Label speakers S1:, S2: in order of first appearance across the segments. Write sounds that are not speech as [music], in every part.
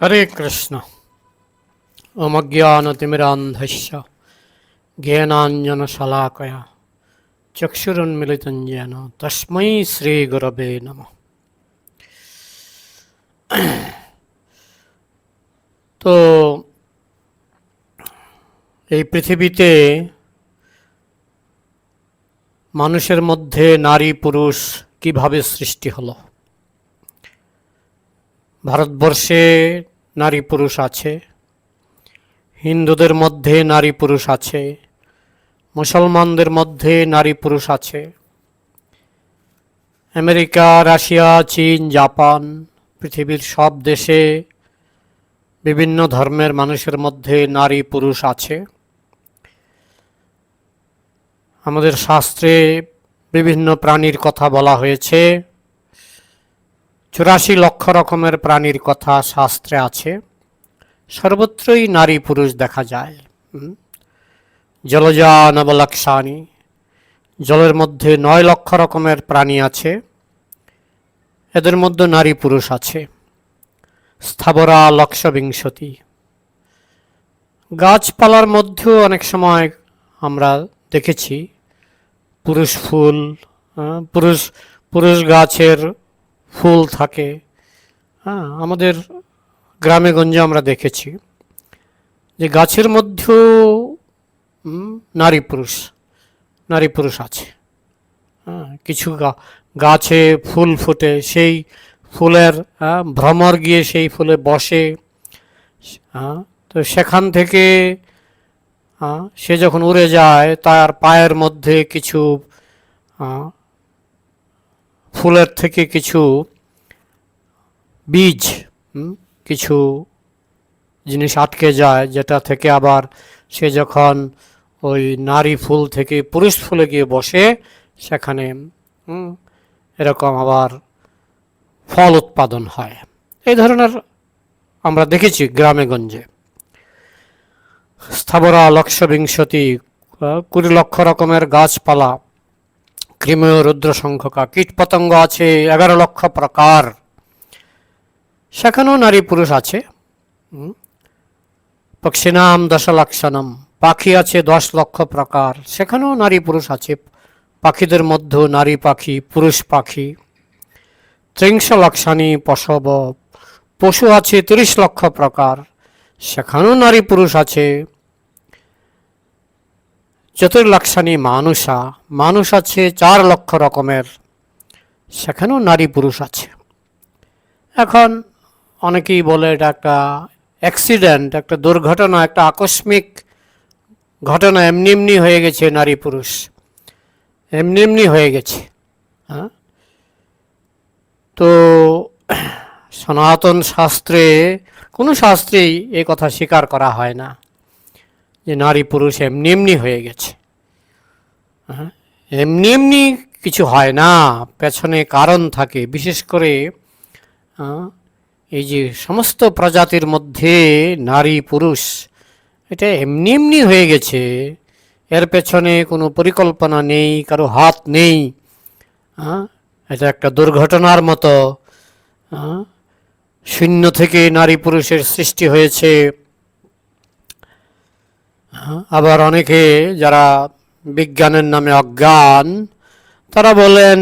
S1: হরে কৃষ্ণ অমজ্ঞানতিমিরান্ধস্য জ্ঞানাঞ্জনশলাকয়া চক্ষুরুন্মিলিতং যেন তস্মৈ শ্রীগুরবে নম তো, এই পৃথিবীতে মানুষের মধ্যে নারী, পুরুষ কীভাবে সৃষ্টি হলো? ভারতবর্ষে নারী পুরুষ আছে, হিন্দুদের মধ্যে নারী পুরুষ আছে, মুসলমানদের মধ্যে নারী পুরুষ আছে, আমেরিকা, রাশিয়া, চীন, জাপান, পৃথিবীর সব দেশে বিভিন্ন ধর্মের মানুষের মধ্যে নারী পুরুষ আছে। আমাদের শাস্ত্রে বিভিন্ন প্রাণীর কথা বলা হয়েছে। চুরাশি লক্ষ রকমের প্রাণীর কথা শাস্ত্রে আছে। সর্বত্রই নারী পুরুষ দেখা যায়। জলজা নবলক্ষানি জলের মধ্যে নয় লক্ষ রকমের প্রাণী আছে। এদের মধ্যে নারী পুরুষ আছে। স্থাবরা লক্ষ বিংশতি গাছপালার মধ্যেও অনেক সময় আমরা দেখেছি পুরুষ ফুল পুরুষ পুরুষ গাছের ফুল থাকে। হ্যাঁ আমাদের গ্রামে গঞ্জে আমরা দেখেছি যে গাছের মধ্যেও নারী পুরুষ নারী পুরুষ আছে। হ্যাঁ কিছু গাছে ফুল ফোটে সেই ফুলের হ্যাঁ, ভ্রমর গিয়ে সেই ফুলে বসে। হ্যাঁ, তো সেখান থেকে সে যখন উড়ে যায় তার পায়ের মধ্যে কিছু ফুলের থেকে কিছু বীজ কিছু জিনিস আটকে যায়, যেটা থেকে আবার সে যখন ওই নারী ফুল থেকে পুরুষ ফুলে গিয়ে বসে, সেখানে এরকম আবার ফল উৎপাদন হয়। এই ধরনের আমরা দেখেছি গ্রামে গঞ্জে স্থাবরা লক্ষ বিংশতি কুড়ি লক্ষ রকমের গাছপালা কৃমেয় রুদ্র সংখ্যকা কীট পতঙ্গ আছে, এগারো লক্ষ প্রকার। সেখানেও নারী পুরুষ আছে। পক্ষিনাম দশলক্ষণম পাখি আছে দশ লক্ষ প্রকার। সেখানেও নারী পুরুষ আছে। পাখিদের মধ্যেও নারী পাখি, পুরুষ পাখি। ত্রিংশ লক্ষানি পশব পশু আছে তিরিশ লক্ষ প্রকার। সেখানেও নারী পুরুষ আছে। চতুর্লক্ষানি মানুষা, মানুষ আছে চার লক্ষ রকমের। সেখানেও নারী পুরুষ আছে। এখন অনেকেই বলে এটা একটা অ্যাক্সিডেন্ট একটা দুর্ঘটনা, একটা আকস্মিক ঘটনা, এমনি এমনি হয়ে গেছে নারী পুরুষ। এমনি এমনি হয়ে গেছে হ্যাঁ? তো সনাতন শাস্ত্রে কোনো শাস্ত্রেই এ কথা স্বীকার করা হয় না। যে নারী পুরুষ এমনি এমনি হয়ে গেছে। হ্যাঁ এমনি এমনি কিছু হয় না। পেছনে কারণ থাকে। বিশেষ করে এই যে সমস্ত প্রজাতির মধ্যে নারী পুরুষ, এটা এমনি এমনি হয়ে গেছে। এর পেছনে কোনো পরিকল্পনা নেই, কারও হাত নেই। এটা একটা দুর্ঘটনার মতো। শূন্য থেকে নারী পুরুষের সৃষ্টি হয়েছে। আবার অনেকে যারা বিজ্ঞানের নামে অজ্ঞান, তারা বলেন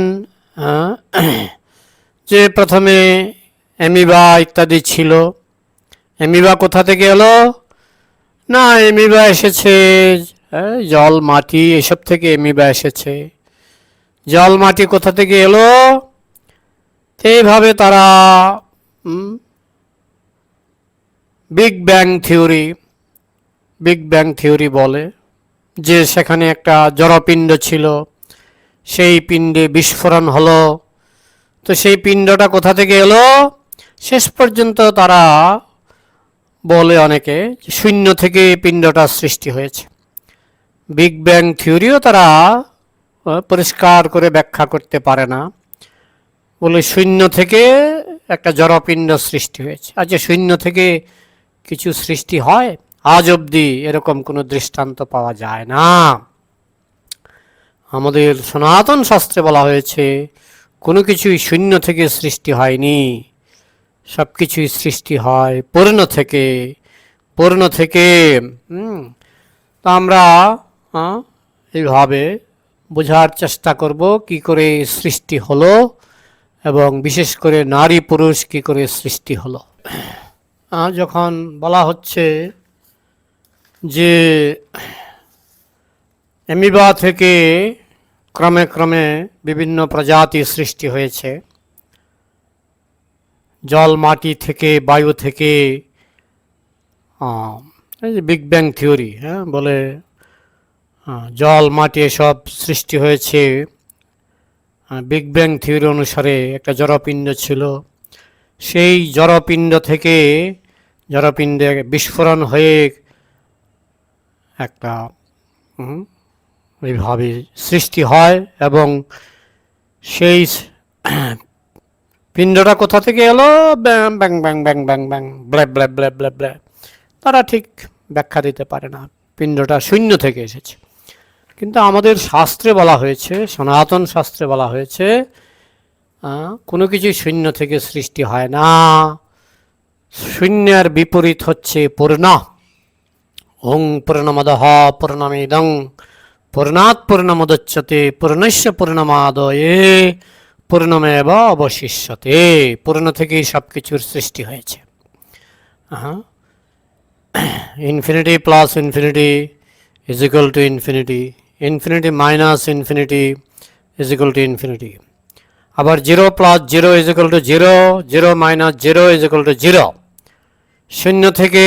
S1: যে প্রথমে অ্যামিবা ইত্যাদি ছিল। অ্যামিবা কোথা থেকে এলো? না, অ্যামিবা এসেছে জল, মাটি, এসব থেকে অ্যামিবা এসেছে। জল, মাটি কোথা থেকে এলো? এইভাবে তারা big bang theory big bang theory বলে, যে সেখানে একটা জড়পিণ্ড ছিল। সেই পিণ্ডে বিস্ফোরণ হলো। তো সেই পিণ্ডটা কোথা থেকে এলো? শেষ পর্যন্ত তারা বলে অনেকে শূন্য থেকে পিণ্ডটা সৃষ্টি হয়েছে। বিগ ব্যাং থিওরিও তারা পরিষ্কার করে ব্যাখ্যা করতে পারে না। বলে শূন্য থেকে একটা জড়পিণ্ড সৃষ্টি হয়েছে। আচ্ছা শূন্য থেকে কিছু সৃষ্টি হয় আজ অবধি এরকম কোনো দৃষ্টান্ত পাওয়া যায় না। আমাদের সনাতন শাস্ত্রে বলা হয়েছে, কোনো কিছুই শূন্য থেকে সৃষ্টি হয়নি। সব কিছুই সৃষ্টি হয় পূর্ণ থেকে পূর্ণ থেকে। তা আমরা এইভাবে বোঝার চেষ্টা করব কি করে সৃষ্টি হলো এবং বিশেষ করে নারী পুরুষ কি করে সৃষ্টি হলো। যখন বলা হচ্ছে যে অ্যামিবা থেকে ক্রমে ক্রমে বিভিন্ন প্রজাতি সৃষ্টি হয়েছে। জল, মাটি থেকে, বায়ু থেকে যে বিগ ব্যাং থিওরি হ্যাঁ বলে জল, মাটি এসব সৃষ্টি হয়েছে। বিগ ব্যাং থিওরি অনুসারে একটা জড়পিণ্ড ছিল। সেই জড়পিণ্ড থেকে জড়পিণ্ডে বিস্ফোরণ হয়ে একটা হুম, এইভাবে সৃষ্টি হয় এবং সেই পিণ্ডটা কোথা থেকে এলো? ব্যাং ব্যাং ব্যাং ব্যাং ব্যাং ব্যাং ব্ল্যাব ব্ল্যাব ব্ল্যাব ব্ল্যাব ব্ল্যাব তারা ঠিক ব্যাখ্যা দিতে পারে না। পিণ্ডটা শূন্য থেকে এসেছে। কিন্তু আমাদের শাস্ত্রে বলা হয়েছে সনাতন শাস্ত্রে বলা হয়েছে কোনো কিছু শূন্য থেকে সৃষ্টি হয় না। শূন্যের বিপরীত হচ্ছে পূর্ণ। ওং পূর্ণমদহ পূর্ণমিদং পূর্ণাৎ পূর্ণমুদচ্যতে পূর্ণস্য পূর্ণমাদয়ে পূর্ণমেব অবশিষ্যতে পূর্ণ থেকেই সব কিছুর সৃষ্টি হয়েছে। Infinity plus infinity is equal to infinity. Infinity minus infinity is equal to infinity. আবার zero plus zero is equal to zero zero minus zero is equal to zero. শূন্য থেকে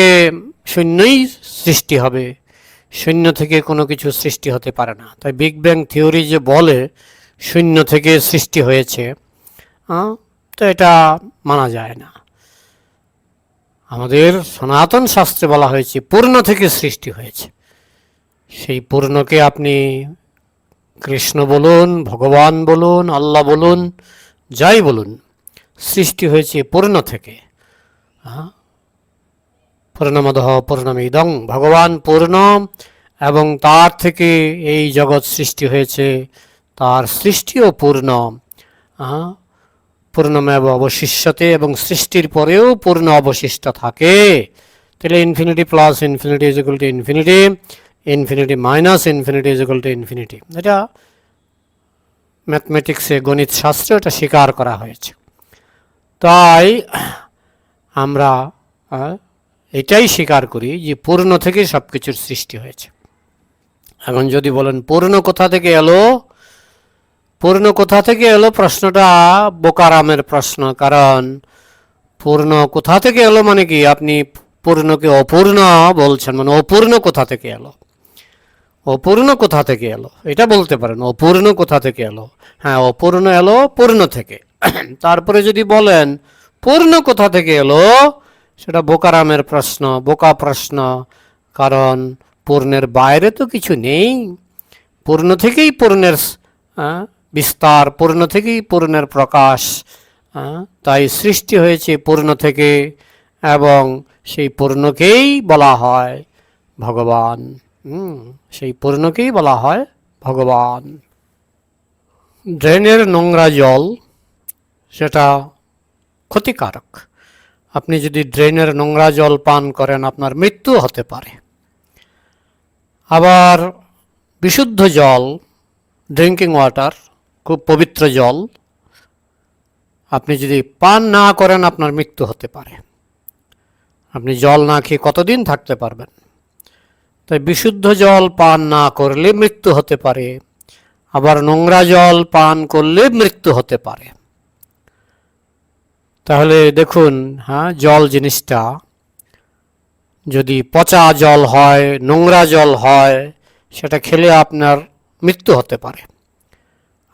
S1: শূন্যই সৃষ্টি হবে। শূন্য থেকে কোনো কিছু সৃষ্টি হতে পারে না। তাই বিগ ব্যাং থিওরি যে বলে, শূন্য থেকে সৃষ্টি হয়েছে তো এটা মানা যায় না। আমাদের সনাতন শাস্ত্রে বলা হয়েছে, পূর্ণ থেকে সৃষ্টি হয়েছে। সেই পূর্ণকে আপনি কৃষ্ণ বলুন, ভগবান বলুন, আল্লাহ বলুন, যাই বলুন, সৃষ্টি হয়েছে পূর্ণ থেকে। হ্যাঁ পূর্ণমদহ পূর্ণমিদং, ভগবান পূর্ণ এবং তার থেকে এই জগৎ সৃষ্টি হয়েছে, তার সৃষ্টিও পূর্ণ। পূর্ণমেব অবশিষ্যতে এবং সৃষ্টির পরেও পূর্ণ অবশিষ্ট থাকে। তাহলে infinity plus infinity is equal to infinity infinity minus infinity is equal to infinity এটা ম্যাথমেটিক্সে গণিত শাস্ত্রে এটা স্বীকার করা হয়েছে। তাই আমরা এটাই স্বীকার করি যে পূর্ণ থেকে সব কিছুর সৃষ্টি হয়েছে। এখন যদি বলেন, পূর্ণ কোথা থেকে এলো? পূর্ণ কোথা থেকে এলো প্রশ্নটা বোকারামের প্রশ্ন, কারণ পূর্ণ কোথা থেকে এলো মানে কি? আপনি পূর্ণকে অপূর্ণ বলছেন মানে অপূর্ণ কোথা থেকে এলো? অপূর্ণ কোথা থেকে এলো? এটা বলতে পারেন, অপূর্ণ কোথা থেকে এলো? হ্যাঁ অপূর্ণ এলো পূর্ণ থেকে। [clears throat] তারপরে যদি বলেন, পূর্ণ কোথা থেকে এলো? সেটা বোকারামের প্রশ্ন, বোকা প্রশ্ন। কারণ পূর্ণের বাইরে তো কিছু নেই। পূর্ণ থেকেই পূর্ণের বিস্তার, পূর্ণ থেকেই পূর্ণের প্রকাশ তাই সৃষ্টি হয়েছে পূর্ণ থেকে এবং সেই পূর্ণকেই বলা হয় ভগবান। সেই পূর্ণকেই বলা হয় ভগবান। ড্রেনের নোংরা জল, সেটা ক্ষতিকারক। আপনি যদি ড্রেনের নোংরা জল পান করেন, আপনার মৃত্যু হতে পারে। আবার বিশুদ্ধ জল ড্রিঙ্কিং ওয়াটার খুব পবিত্র জল, আপনি যদি পান না করেন, আপনার মৃত্যু হতে পারে। আপনি জল না খেয়ে কতদিন থাকতে পারবেন? তাই বিশুদ্ধ জল পান না করলে মৃত্যু হতে পারে, আবার নোংরা জল পান করলে মৃত্যু হতে পারে। তাহলে দেখুন হ্যাঁ জল জিনিসটা যদি পচা জল হয়, নোংরা জল হয়, সেটা খেলে আপনার মৃত্যু হতে পারে।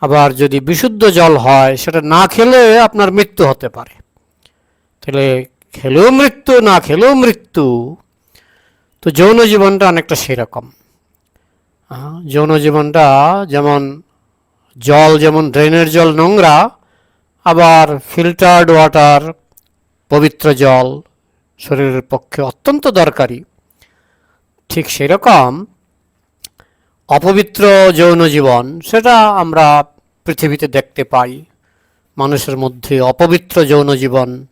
S1: আবার যদি বিশুদ্ধ জল হয়, সেটা না খেলে আপনার মৃত্যু হতে পারে। তাহলে খেলেও মৃত্যু, না খেলেও মৃত্যু, তো যৌন জীবনটা অনেকটা সেরকম। যৌন জীবনটা যেমন জল, যেমন ড্রেনের জল নোংরা আবার ফিল্টার্ড ওয়াটার পবিত্র জল, শরীরের পক্ষে অত্যন্ত দরকারি। ঠিক সেরকম অপবিত্র যৌন জীবন, সেটা আমরা পৃথিবীতে দেখতে পাই। মানুষের মধ্যে অপবিত্র যৌন জীবন,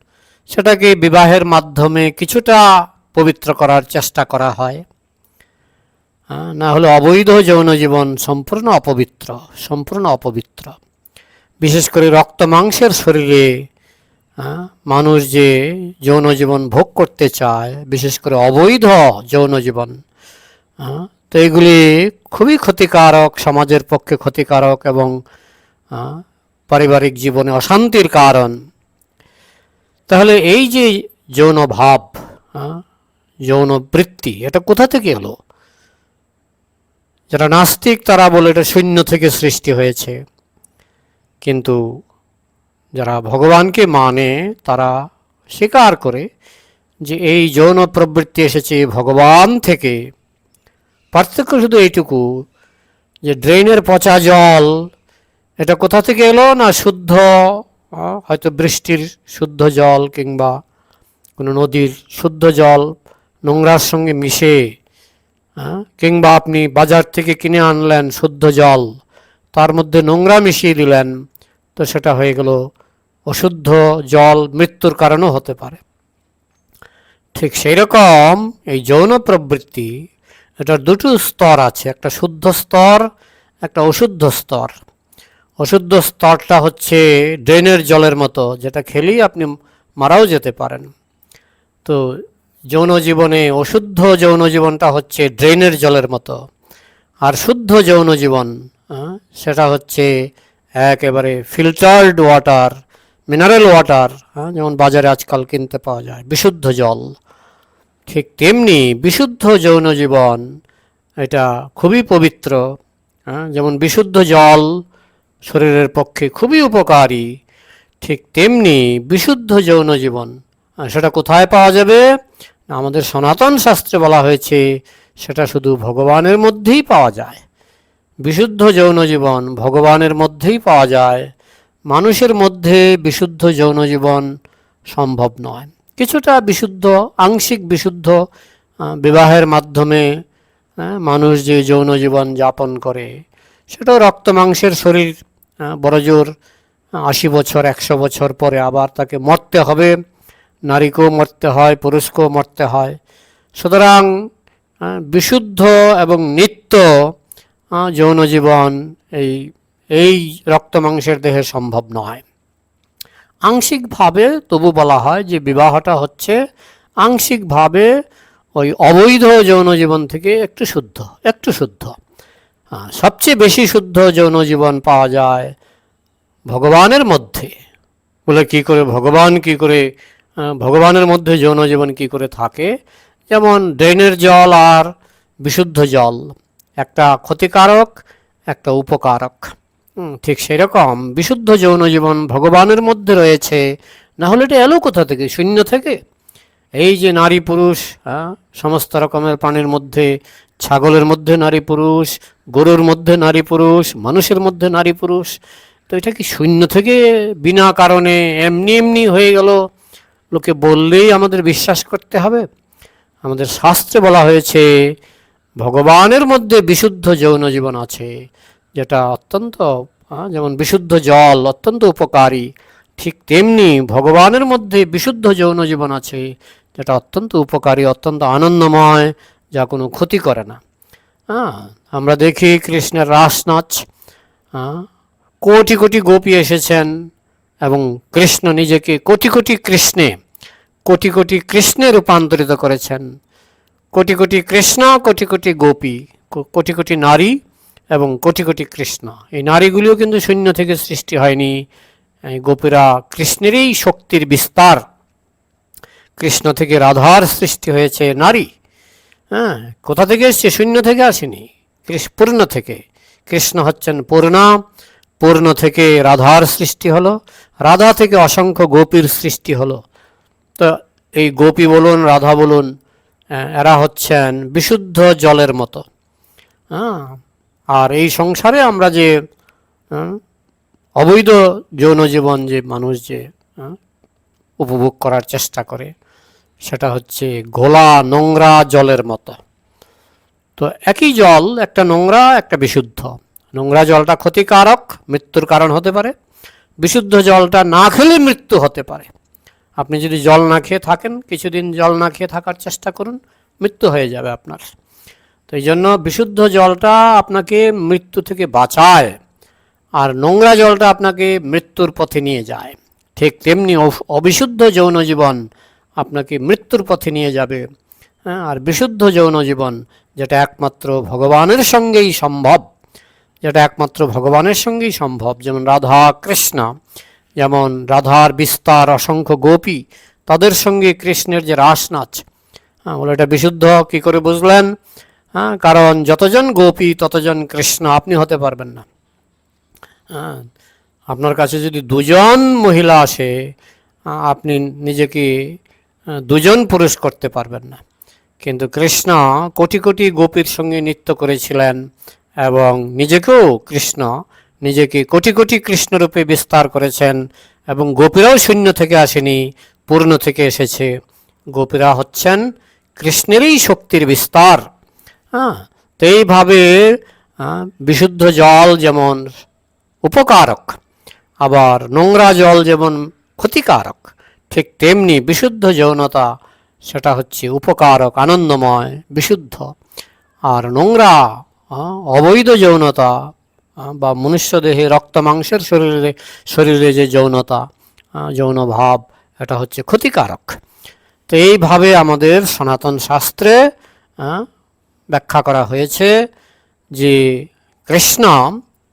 S1: সেটাকে বিবাহের মাধ্যমে কিছুটা পবিত্র করার চেষ্টা করা হয়। না হলে অবৈধ যৌন জীবন সম্পূর্ণ অপবিত্র সম্পূর্ণ অপবিত্র। বিশেষ করে রক্ত মাংসের শরীরে মানুষ যে যৌন জীবন ভোগ করতে চায়, বিশেষ করে অবৈধ যৌন জীবন তো এগুলি খুবই ক্ষতিকারক, সমাজের পক্ষে ক্ষতিকারক এবং পারিবারিক জীবনে অশান্তির কারণ। তাহলে এই যে যৌন ভাব যৌন বৃত্তি এটা কোথা থেকে এলো? যারা নাস্তিক তারা বলে এটা শূন্য থেকে সৃষ্টি হয়েছে। কিন্তু যারা ভগবানকে মানে তারা স্বীকার করে যে এই যৌন প্রবৃত্তি এসেছে, ভগবান থেকে। পার্থক্য শুধু এইটুকু, যে ড্রেনের পচা জল, এটা কোথা থেকে এলো? না, শুদ্ধ হয়তো বৃষ্টির শুদ্ধ জল কিংবা কোনো নদীর শুদ্ধ জল নোংরার সঙ্গে মিশে কিংবা আপনি বাজার থেকে কিনে আনলেন শুদ্ধ জল, তার মধ্যে নোংরা মিশিয়ে দিলেন। তো সেটা হয়ে গেল অশুদ্ধ জল, মৃত্যুর কারণও হতে পারে। ঠিক সেই রকম এই যৌন প্রবৃত্তি, এটার দুটো স্তর আছে, একটা শুদ্ধ স্তর, একটা অশুদ্ধ স্তর। অশুদ্ধ স্তরটা হচ্ছে ড্রেনের জলের মতো, যেটা খেলেই আপনি মারাও যেতে পারেন। তো যৌন জীবনে অশুদ্ধ যৌন জীবনটা হচ্ছে ড্রেনের জলের মতো, আর শুদ্ধ যৌন জীবন সেটা হচ্ছে একেবারে ফিল্টার্ড ওয়াটার মিনারেল ওয়াটার হ্যাঁ যেমন বাজারে আজকাল কিনতে পাওয়া যায় বিশুদ্ধ জল। ঠিক তেমনি বিশুদ্ধ যৌন জীবন এটা খুবই পবিত্র হ্যাঁ, যেমন বিশুদ্ধ জল শরীরের পক্ষে খুবই উপকারী ঠিক তেমনি বিশুদ্ধ যৌন জীবন সেটা কোথায় পাওয়া যাবে? আমাদের সনাতন শাস্ত্রে বলা হয়েছে সেটা শুধু ভগবানের মধ্যেই পাওয়া যায়। বিশুদ্ধ যৌন জীবন ভগবানের মধ্যেই পাওয়া যায়। মানুষের মধ্যে বিশুদ্ধ যৌন জীবন সম্ভব নয়। কিছুটা বিশুদ্ধ, আংশিক বিশুদ্ধ বিবাহের মাধ্যমে মানুষ যে যৌন জীবন যাপন করে, সেটাও রক্ত মাংসের শরীর বড়জোর আশি বছর, একশো বছর পরে আবার তাকে মরতে হবে। নারীকেও মরতে হয়, পুরুষকেও মরতে হয়। সুতরাং বিশুদ্ধ এবং নিত্য যৌন জীবন, এই এই রক্ত মাংসের দেহে সম্ভব নয়। আংশিকভাবে তবু বলা হয় যে বিবাহটা হচ্ছে আংশিকভাবে ওই অবৈধ যৌন জীবন থেকে একটু শুদ্ধ একটু শুদ্ধ। সবচেয়ে বেশি শুদ্ধ যৌন জীবন পাওয়া যায় ভগবানের মধ্যে। বলে কি করে, ভগবান কি করে ভগবানের মধ্যে যৌন জীবন কি করে থাকে? যেমন ড্রেনের জল আর বিশুদ্ধ জল। একটা ক্ষতিকারক, একটা উপকারক। ঠিক সেরকম। বিশুদ্ধ যৌন জীবন ভগবানের মধ্যে রয়েছে। না হলে এটা এলো কোথা থেকে? শূন্য থেকে? এই যে নারী পুরুষ সমস্ত রকমের প্রাণীর মধ্যে, ছাগলের মধ্যে নারী পুরুষ, গরুর মধ্যে নারী পুরুষ, মানুষের মধ্যে নারী পুরুষ, তো এটা কি শূন্য থেকে বিনা কারণে এমনি এমনি হয়ে গেল? লোকে বললেই আমাদের বিশ্বাস করতে হবে। আমাদের শাস্ত্রে বলা হয়েছে ভগবানের মধ্যে বিশুদ্ধ যৌন জীবন আছে যেটা অত্যন্ত যেমন বিশুদ্ধ জল অত্যন্ত উপকারী ঠিক তেমনি ভগবানের মধ্যে বিশুদ্ধ যৌন জীবন আছে যেটা অত্যন্ত উপকারী অত্যন্ত আনন্দময় যা কোনো ক্ষতি করে না। হ্যাঁ আমরা দেখি কৃষ্ণের রাস নাচ হ্যাঁ, কোটি কোটি গোপী এসেছেন এবং কৃষ্ণ নিজেকে কোটি কোটি কৃষ্ণে কোটি কোটি কৃষ্ণে রূপান্তরিত করেছেন। কোটি কোটি কৃষ্ণ, কোটি কোটি গোপী কোটি কোটি নারী এবং কোটি কোটি কৃষ্ণ। এই নারীগুলিও কিন্তু শূন্য থেকে সৃষ্টি হয়নি। গোপীরা কৃষ্ণেরই শক্তির বিস্তার। কৃষ্ণ থেকে রাধার সৃষ্টি হয়েছে নারী। হ্যাঁ কোথা থেকে এসছে? শূন্য থেকে আসেনি। পূর্ণ থেকে। কৃষ্ণ হচ্ছেন পূর্ণা। পূর্ণ থেকে রাধার সৃষ্টি হলো। রাধা থেকে অসংখ্য গোপীর সৃষ্টি হলো। তো এই গোপী বলুন, রাধা বলুন এরা হচ্ছেন বিশুদ্ধ জলের মতো। হ্যাঁ আর এই সংসারে আমরা যে অবৈধ যৌন জীবন যে মানুষ যে উপভোগ করার চেষ্টা করে, সেটা হচ্ছে ঘোলা নোংরা জলের মতো। তো একই জল, একটা নোংরা, একটা বিশুদ্ধ। নোংরা জলটা ক্ষতিকারক, মৃত্যুর কারণ হতে পারে। বিশুদ্ধ জলটা না খেলে মৃত্যু হতে পারে। আপনি যদি জল না খেয়ে থাকেন, কিছুদিন জল না খেয়ে থাকার চেষ্টা করুন, মৃত্যু হয়ে যাবে আপনার। তো এই জন্য বিশুদ্ধ জলটা আপনাকে মৃত্যু থেকে বাঁচায়, আর নোংরা জলটা আপনাকে মৃত্যুর পথে নিয়ে যায়। ঠিক তেমনি অব- অবিশুদ্ধ যৌন জীবন আপনাকে মৃত্যুর পথে নিয়ে যাবে হ্যাঁ আর বিশুদ্ধ যৌন জীবন যেটা একমাত্র ভগবানের সঙ্গেই সম্ভব, যেটা একমাত্র ভগবানের সঙ্গেই সম্ভব। যেমন রাধা কৃষ্ণ যেমন রাধার বিস্তার, অসংখ্য গোপী, তাদের সঙ্গে কৃষ্ণের যে রাস নাচ হ্যাঁ বলে, এটা বিশুদ্ধ, কি করে বুঝলেন? হ্যাঁ কারণ যতজন গোপী, ততজন কৃষ্ণ, আপনি হতে পারবেন না। হ্যাঁ আপনার কাছে যদি দুজন মহিলা আসে আপনি নিজেকে দুজন পুরুষ করতে পারবেন না। কিন্তু কৃষ্ণ কোটি কোটি গোপীর সঙ্গে নৃত্য করেছিলেন এবং নিজেকেও কৃষ্ণ নিজেকে কোটি কোটি কৃষ্ণরূপে বিস্তার করেছেন এবং গোপীরাও শূন্য থেকে আসেনি, পূর্ণ থেকে এসেছে। গোপীরা হচ্ছেন কৃষ্ণেরই শক্তির বিস্তার। হ্যাঁ তো এইভাবে বিশুদ্ধ জল যেমন উপকারক, আবার নোংরা জল যেমন ক্ষতিকারক, ঠিক তেমনি বিশুদ্ধ যৌনতা সেটা হচ্ছে উপকারক, আনন্দময়, বিশুদ্ধ। আর নোংরা অবৈধ যৌনতা বা মনুষ্য দেহে রক্ত মাংসের শরীরে শরীরে যে যৌনতা যৌন ভাব এটা হচ্ছে ক্ষতিকারক। তো এইভাবে আমাদের সনাতন শাস্ত্রে ব্যাখ্যা করা হয়েছে যে কৃষ্ণ,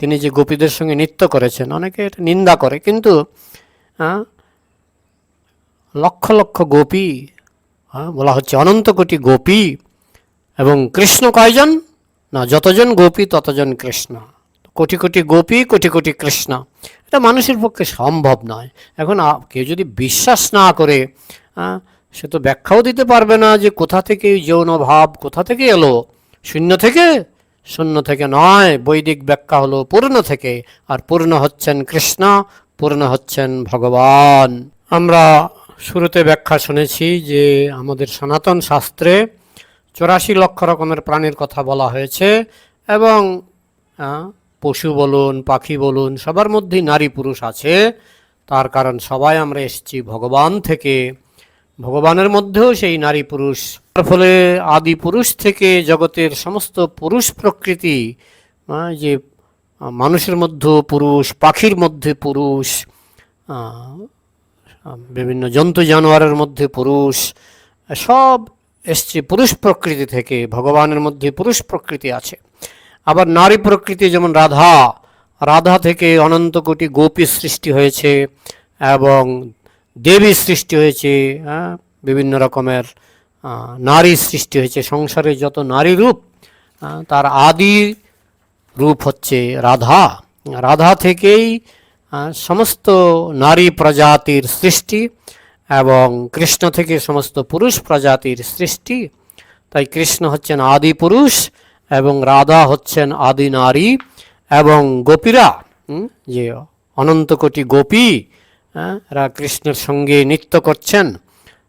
S1: তিনি যে গোপীদের সঙ্গে নৃত্য করেছেন, অনেকে এটা নিন্দা করে, কিন্তু লক্ষ লক্ষ গোপী বলা হচ্ছে অনন্ত কোটি গোপী এবং কৃষ্ণ কয়জন? না, যতজন গোপী ততজন কৃষ্ণ। কোটি কোটি গোপী, কোটি কোটি কৃষ্ণ। এটা মানুষের পক্ষে সম্ভব নয়। এখন কেউ যদি বিশ্বাস না করে সে তো ব্যাখ্যাও দিতে পারবে না যে কোথা থেকে যৌন ভাব, কোথা থেকে এলো। শূন্য থেকে? শূন্য থেকে নয়। বৈদিক ব্যাখ্যা হলো পূর্ণ থেকে। আর পূর্ণ হচ্ছেন কৃষ্ণ, পূর্ণ হচ্ছেন ভগবান। আমরা শুরুতে ব্যাখ্যা শুনেছি যে আমাদের সনাতন শাস্ত্রে চৌরাশি লক্ষ রকমের প্রাণীর কথা বলা হয়েছে এবং পশু বলুন, পাখি বলুন, সবার মধ্যেই নারী পুরুষ আছে। তার কারণ সবাই আমরা এসেছি ভগবান থেকে। ভগবানের মধ্যেও সেই নারী পুরুষ। তার ফলে আদি পুরুষ থেকে জগতের সমস্ত পুরুষ প্রকৃতি যে মানুষের মধ্যে পুরুষ, পাখির মধ্যে পুরুষ বিভিন্ন জন্তু জানোয়ারের মধ্যে পুরুষ, সব এসছে পুরুষ প্রকৃতি থেকে। ভগবানের মধ্যে পুরুষ প্রকৃতি আছে। আবার নারী প্রকৃতি যেমন রাধা রাধা থেকে অনন্ত কোটি গোপী সৃষ্টি হয়েছে এবং দেবী সৃষ্টি হয়েছে হ্যাঁ, বিভিন্ন রকমের নারী সৃষ্টি হয়েছে। সংসারে যত নারী রূপ তার আদি রূপ হচ্ছে রাধা। রাধা থেকেই সমস্ত নারী প্রজাতির সৃষ্টি এবং কৃষ্ণ থেকে সমস্ত পুরুষ প্রজাতির সৃষ্টি। তাই কৃষ্ণ হচ্ছেন আদি পুরুষ এবং রাধা হচ্ছেন আদি নারী এবং গোপীরা যে অনন্ত কোটি গোপী হ্যাঁ, এরা কৃষ্ণের সঙ্গে নৃত্য করছেন।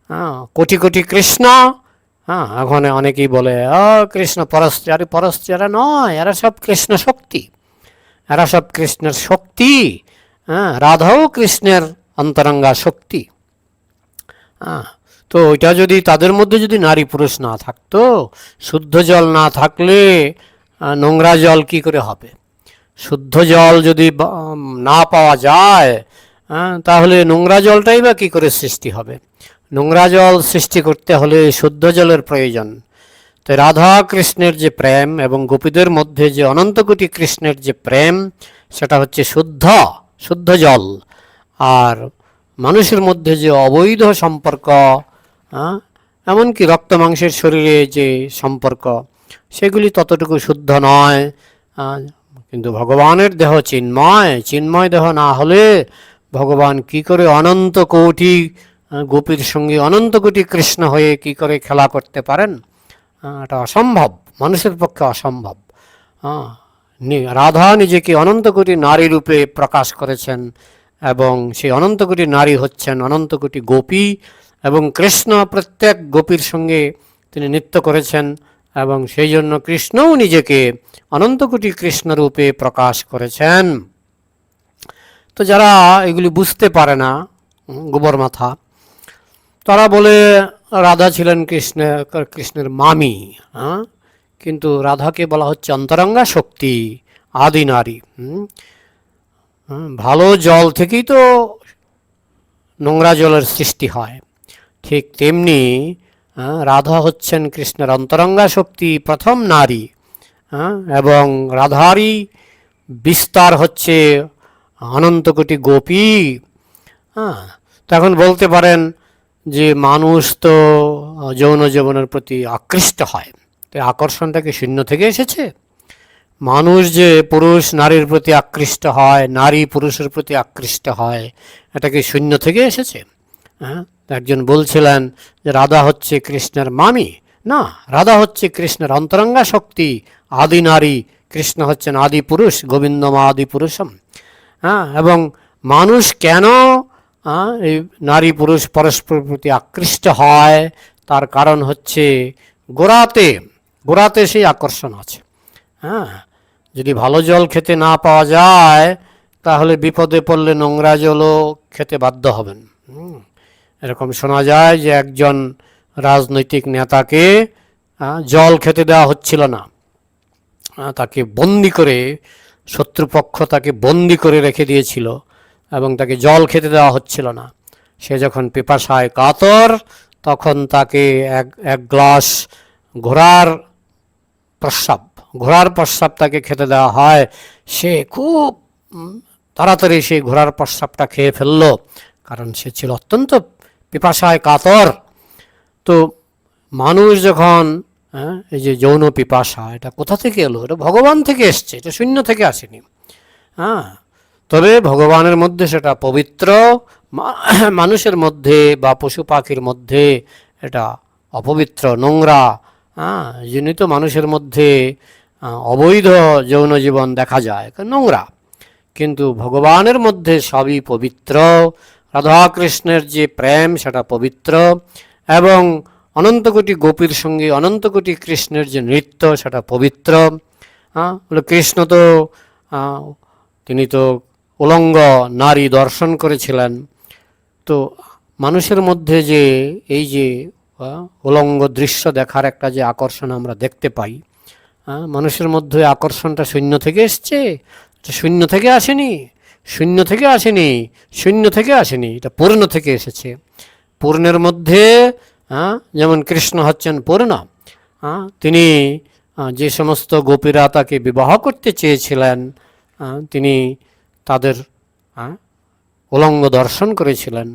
S1: হ্যাঁ, কোটি কোটি কৃষ্ণ হ্যাঁ এখন অনেকেই বলে ও কৃষ্ণ পরস্ত্রী পরস্ত্রী নয় এরা সব কৃষ্ণ শক্তি। এরা সব কৃষ্ণের শক্তি হ্যাঁ রাধাও কৃষ্ণের অন্তরঙ্গা শক্তি। হ্যাঁ তো ওইটা যদি তাদের মধ্যে যদি নারী পুরুষ না থাকতো, শুদ্ধ জল না থাকলে নোংরা জল কি করে হবে? শুদ্ধ জল যদি না পাওয়া যায় তাহলে নোংরা জলটাই বা কী করে সৃষ্টি হবে? নোংরা জল সৃষ্টি করতে হলে শুদ্ধ জলের প্রয়োজন। তো রাধা কৃষ্ণের যে প্রেম এবং গোপীদের মধ্যে যে অনন্ত কোটি কৃষ্ণের যে প্রেম, সেটা হচ্ছে শুদ্ধ শুদ্ধ জল। আর মানুষের মধ্যে যে অবৈধ সম্পর্ক এমনকি রক্ত মাংসের শরীরে যে সম্পর্ক, সেগুলি ততটুকু শুদ্ধ নয়। কিন্তু ভগবানের দেহ চিন্ময় চিন্ময় দেহ না হলে ভগবান কি করে অনন্ত কোটি গোপীর সঙ্গে অনন্ত কোটি কৃষ্ণ হয়ে কি করে খেলা করতে পারেন? এটা অসম্ভব, মানুষের পক্ষে অসম্ভব। রাধা নিজেকে অনন্ত কোটি নারী রূপে প্রকাশ করেছেন এবং সেই অনন্ত কোটি নারী হচ্ছেন অনন্ত কোটি গোপী। এবং কৃষ্ণ প্রত্যেক গোপীর সঙ্গে তিনি নৃত্য করেছেন এবং সেই জন্য কৃষ্ণও নিজেকে অনন্ত কোটি কৃষ্ণ রূপে প্রকাশ করেছেন। তো যারা এগুলি বুঝতে পারে না, গোবর মাথা, তারা বলে রাধা ছিলেন কৃষ্ণের কৃষ্ণের মামি হ্যাঁ? কিন্তু রাধাকে বলা হচ্ছে অন্তরঙ্গা শক্তি, আদি নারী ভালো জল থেকেই তো নোংরা জলের সৃষ্টি হয়। ঠিক তেমনি রাধা হচ্ছেন কৃষ্ণের অন্তরঙ্গা শক্তি, প্রথম নারী এবং রাধারই বিস্তার হচ্ছে অনন্ত কোটি গোপী হ্যাঁ তো এখন বলতে পারেন যে মানুষ তো যৌন জীবনের প্রতি আকৃষ্ট হয়। তো আকর্ষণটা কি শূন্য থেকে এসেছে? মানুষ যে পুরুষ নারীর প্রতি আকৃষ্ট হয়, নারী পুরুষের প্রতি আকৃষ্ট হয়, এটা কি শূন্য থেকে এসেছে? হ্যাঁ একজন বলছিলেন যে, রাধা হচ্ছে কৃষ্ণের মামি। না, রাধা হচ্ছে কৃষ্ণের অন্তরঙ্গা শক্তি, আদি নারী, কৃষ্ণ হচ্ছেন আদি পুরুষ গোবিন্দমা আদি পুরুষম। হ্যাঁ এবং মানুষ কেন এই নারী পুরুষ পরস্পরের প্রতি আকৃষ্ট হয়? তার কারণ হচ্ছে গোড়াতে গোড়াতে সেই আকর্ষণ আছে। হ্যাঁ যদি ভালো জল খেতে না পাওয়া যায়, তাহলে বিপদে পড়লে নোংরা জলও খেতে বাধ্য হবেন। হুম। এরকম শোনা যায় যে একজন রাজনৈতিক নেতাকে জল খেতে দেওয়া হচ্ছিল না। তাকে বন্দি করে, শত্রুপক্ষ তাকে বন্দি করে রেখে দিয়েছিল এবং তাকে জল খেতে দেওয়া হচ্ছিল না। সে যখন পিপাসায় কাতর, তখন তাকে এক এক গ্লাস ঘোড়ার প্রস্রাব ঘোড়ার প্রস্রাব তাকে খেতে দেওয়া হয়। সে খুব তাড়াতাড়ি সেই ঘোড়ার প্রস্রাবটা খেয়ে ফেলল, কারণ সে ছিল অত্যন্ত পিপাসায় কাতর। তো মানুষ যখন হ্যাঁ, এই যে যৌন পিপাসা এটা কোথা থেকে এলো? এটা ভগবান থেকে এসছে এটা শূন্য থেকে আসেনি। হ্যাঁ তবে ভগবানের মধ্যে সেটা পবিত্র মানুষের মধ্যে বা পশু পাখির মধ্যে এটা অপবিত্র নোংরা। হ্যাঁ জনিত মানুষের মধ্যে অবৈধ যৌন জীবন দেখা যায় নোংরা। কিন্তু ভগবানের মধ্যে সবই পবিত্র। রাধাকৃষ্ণের যে প্রেম, সেটা পবিত্র এবং অনন্ত কোটি গোপীর সঙ্গে অনন্ত কোটি কৃষ্ণের যে নৃত্য, সেটা পবিত্র। হ্যাঁ কৃষ্ণ তো তিনি তো উলঙ্গ নারী দর্শন করেছিলেন। তো মানুষের মধ্যে যে এই যে উলঙ্গ দৃশ্য দেখার একটা যে আকর্ষণ আমরা দেখতে পাই মানুষের মধ্যে আকর্ষণটা শূন্য থেকে এসছে? শূন্য থেকে আসেনি? শূন্য থেকে আসেনি, শূন্য থেকে আসেনি, এটা পূর্ণ থেকে এসেছে। পূর্ণের মধ্যে যেমন কৃষ্ণ হচ্ছেন পূর্ণ তিনি যে সমস্ত গোপীরা তাকে বিবাহ করতে চেয়েছিলেন তিনি তাদের উলঙ্গ দর্শন করেছিলেন।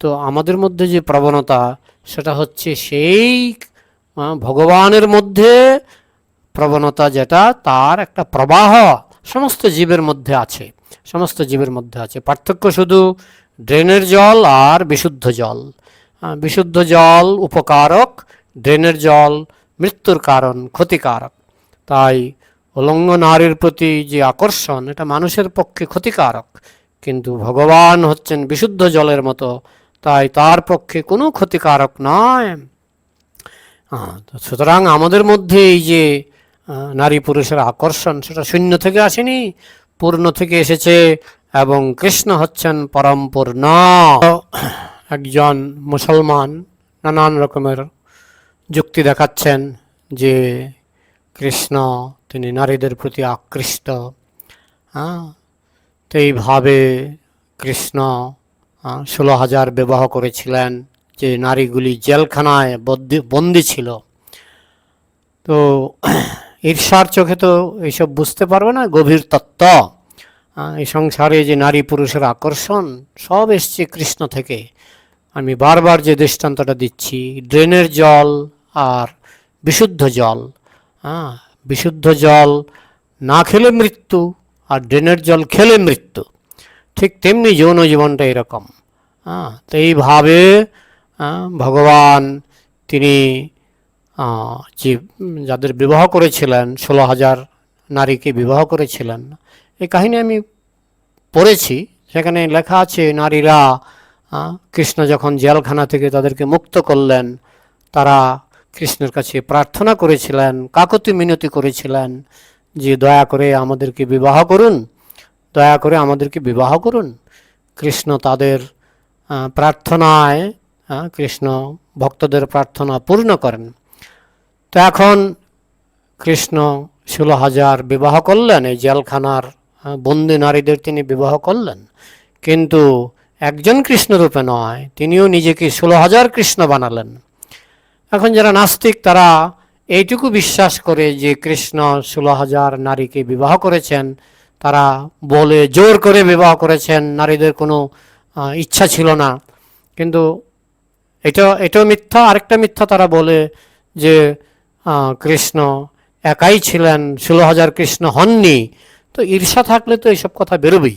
S1: তো আমাদের মধ্যে যে প্রবণতা, সেটা হচ্ছে সেই ভগবানের মধ্যে প্রবণতা যেটা, তার একটা প্রবাহ সমস্ত জীবের মধ্যে আছে। সমস্ত জীবের মধ্যে আছে। পার্থক্য শুধু ড্রেনের জল আর বিশুদ্ধ জল। বিশুদ্ধ জল উপকারক, ড্রেনের জল মৃত্যুর কারণ, ক্ষতিকারক। তাই উলঙ্গ নারীর প্রতি যে আকর্ষণ, এটা মানুষের পক্ষে ক্ষতিকারক। কিন্তু ভগবান হচ্ছেন বিশুদ্ধ জলের মতো, তাই তার পক্ষে কোনো ক্ষতিকারক নয়। সুতরাং আমাদের মধ্যে এই যে নারী পুরুষের আকর্ষণ, সেটা শূন্য থেকে আসেনি। পূর্ণ থেকে এসেছে এবং কৃষ্ণ হচ্ছেন পরম পূর্ণ। একজন মুসলমান নানান রকমের যুক্তি দেখাচ্ছেন যে কৃষ্ণ, তিনি নারীদের প্রতি আকৃষ্ট। হ্যাঁ তো এইভাবে কৃষ্ণ ষোলো হাজার বিবাহ করেছিলেন যে নারীগুলি জেলখানায় বন্দি ছিল। তো ঈর্ষার চোখে তো এইসব বুঝতে পারবে না, গভীর তত্ত্ব। এই সংসারে যে নারী পুরুষের আকর্ষণ, সব এসছে কৃষ্ণ থেকে। আমি বারবার যে দৃষ্টান্তটা দিচ্ছি, ড্রেনের জল আর বিশুদ্ধ জল। হ্যাঁ বিশুদ্ধ জল না খেলে মৃত্যু আর ড্রেনের জল খেলে মৃত্যু। ঠিক তেমনি যৌন জীবনটা এরকম। হ্যাঁ তো এইভাবে ভগবান তিনি যে যাদের বিবাহ করেছিলেন, ষোলো হাজার নারীকে বিবাহ করেছিলেন এই কাহিনী আমি পড়েছি। সেখানে লেখা আছে, নারীরা কৃষ্ণ যখন জেলখানা থেকে তাদেরকে মুক্ত করলেন, তারা কৃষ্ণের কাছে প্রার্থনা করেছিলেন, কাকতি মিনতি করেছিলেন যে, দয়া করে আমাদেরকে বিবাহ করুন, দয়া করে আমাদেরকে বিবাহ করুন। কৃষ্ণ তাদের প্রার্থনায় কৃষ্ণ ভক্তদের প্রার্থনা পূর্ণ করেন। তো এখন কৃষ্ণ ষোলো হাজার বিবাহ করলেন, এই জেলখানার বন্দি নারীদের তিনি বিবাহ করলেন। কিন্তু একজন কৃষ্ণরূপে নয়, তিনিও নিজেকে ষোলো হাজার কৃষ্ণ বানালেন। এখন যারা নাস্তিক, তারা এইটুকু বিশ্বাস করে যে কৃষ্ণ ষোলো হাজার নারীকে বিবাহ করেছেন। তারা বলে জোর করে বিবাহ করেছেন, নারীদের কোনো ইচ্ছা ছিল না। কিন্তু এটা, এটাও মিথ্যা, আরেকটা মিথ্যা তারা বলে যে কৃষ্ণ একাই ছিলেন, ষোলো হাজার কৃষ্ণ হননি। তো ঈর্ষা থাকলে তো এইসব কথা বেরোবেই।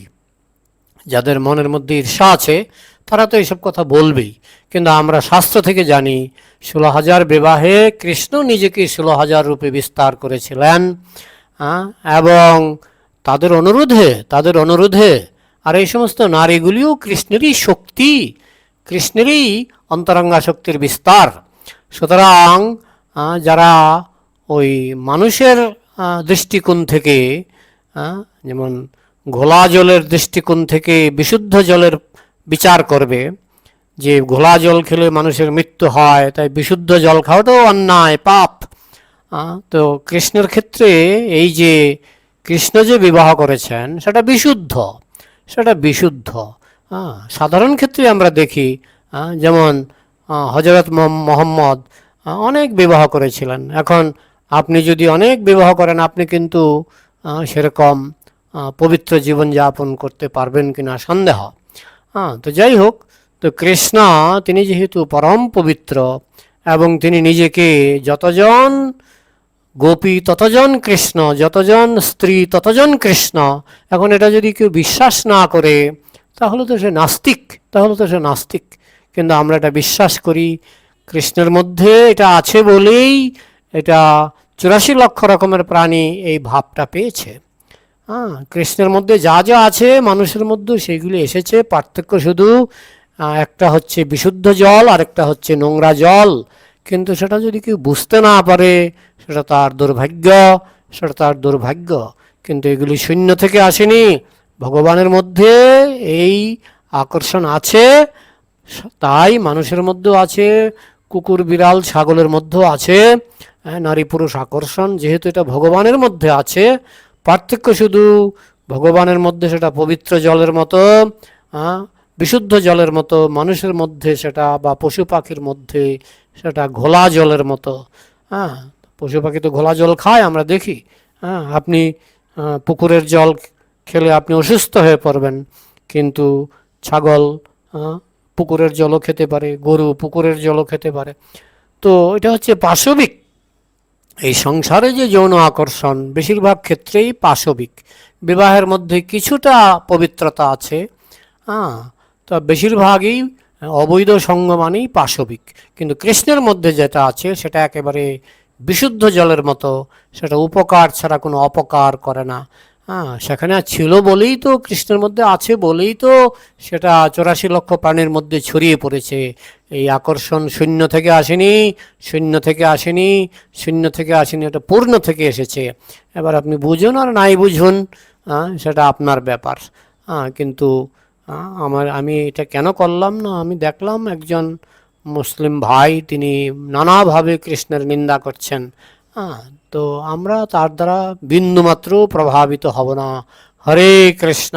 S1: যাদের মনের মধ্যে ঈর্ষা আছে, তারা তো এইসব কথা বলবেই। কিন্তু আমরা শাস্ত্র থেকে জানি, ষোলো হাজার বিবাহে কৃষ্ণ নিজেকে ষোলো হাজার রূপে বিস্তার করেছিলেন এবং তাদের অনুরোধে তাদের অনুরোধে, আর এই সমস্ত নারীগুলিও কৃষ্ণেরই শক্তি, কৃষ্ণেরই অন্তরঙ্গা শক্তির বিস্তার। সুতরাং যারা ওই মানুষের দৃষ্টিকোণ থেকে যেমন ঘোলা জলের দৃষ্টিকোণ থেকে বিশুদ্ধ জলের বিচার করবে, যে ঘোলা জল খেলে মানুষের মৃত্যু হয়, তাই বিশুদ্ধ জল খাওয়াটাও অন্যায়, পাপ। তো কৃষ্ণের ক্ষেত্রে এই যে কৃষ্ণ যে বিবাহ করেছেন, সেটা বিশুদ্ধ সেটা বিশুদ্ধ। সাধারণ ক্ষেত্রে আমরা দেখি যেমন হজরত মোহাম্মদ অনেক বিবাহ করেছিলেন। এখন আপনি যদি অনেক বিবাহ করেন, আপনি কিন্তু সেরকম পবিত্র জীবনযাপন করতে পারবেন কিনা সন্দেহ। হ্যাঁ তো যাই হোক, তো কৃষ্ণ তিনি যেহেতু পরম পবিত্র এবং তিনি নিজেকে যতজন গোপী, ততজন কৃষ্ণ, যতজন স্ত্রী, ততজন কৃষ্ণ, এখন এটা যদি কেউ বিশ্বাস না করে, তাহলে তো সে নাস্তিক, তাহলে তো সে নাস্তিক। কিন্তু আমরা এটা বিশ্বাস করি কৃষ্ণের মধ্যে এটা আছে বলেই এটা চুরাশি লক্ষ রকমের প্রাণী এই ভাবটা পেয়েছে। হ্যাঁ কৃষ্ণের মধ্যে যা যা আছে মানুষের মধ্যে সেগুলি এসেছে। পার্থক্য শুধু একটা হচ্ছে বিশুদ্ধ জল আর একটা হচ্ছে নোংরা জল। কিন্তু সেটা যদি কেউ বুঝতে না পারে, সেটা তার দুর্ভাগ্য, সেটা তার দুর্ভাগ্য। কিন্তু এগুলি শূন্য থেকে আসেনি। ভগবানের মধ্যে এই আকর্ষণ আছে, তাই মানুষের মধ্যেও আছে। কুকুর বিড়াল ছাগলের মধ্যেও আছে হ্যাঁ, নারী পুরুষ আকর্ষণ যেহেতু এটা ভগবানের মধ্যে আছে পার্থক্য শুধু ভগবানের মধ্যে সেটা পবিত্র জলের মতো বিশুদ্ধ জলের মতো মানুষের মধ্যে সেটা বা পশু পাখির মধ্যে সেটা ঘোলা জলের মতো হ্যাঁ পশু পাখি তো ঘোলা জল খায় আমরা দেখি হ্যাঁ আপনি পুকুরের জল খেলে আপনি অসুস্থ হয়ে পড়বেন কিন্তু ছাগল পুকুরের জলও খেতে পারে, গরু পুকুরের জলও খেতে পারে। তো এটা হচ্ছে পাশবিক। এই সংসারে যে যৌন আকর্ষণ, বেশিরভাগ ক্ষেত্রেই পাশবিক। বিবাহের মধ্যে কিছুটা পবিত্রতা আছে হ্যাঁ তো বেশিরভাগই অবৈধ সঙ্গ মানেই পাশবিক। কিন্তু কৃষ্ণের মধ্যে যেটা আছে, সেটা একেবারে বিশুদ্ধ জলের মতো, সেটা উপকার ছাড়া কোনো অপকার করে না। হ্যাঁ সেখানে ছিল বলেই তো কৃষ্ণের মধ্যে আছে বলেই তো সেটা চৌরাশি লক্ষ প্রাণের মধ্যে ছড়িয়ে পড়েছে। এই আকর্ষণ শূন্য থেকে আসেনি শূন্য থেকে আসেনি শূন্য থেকে আসেনি এটা পূর্ণ থেকে এসেছে। এবার আপনি বুঝুন আর নাই বুঝুন হ্যাঁ, সেটা আপনার ব্যাপার। হ্যাঁ কিন্তু আমার আমি এটা কেন করলাম না? আমি দেখলাম একজন মুসলিম ভাই তিনি নানাভাবে কৃষ্ণের নিন্দা করছেন। হ্যাঁ তো আমরা তার দ্বারা বিন্দুমাত্র প্রভাবিত হব না। হরে কৃষ্ণ।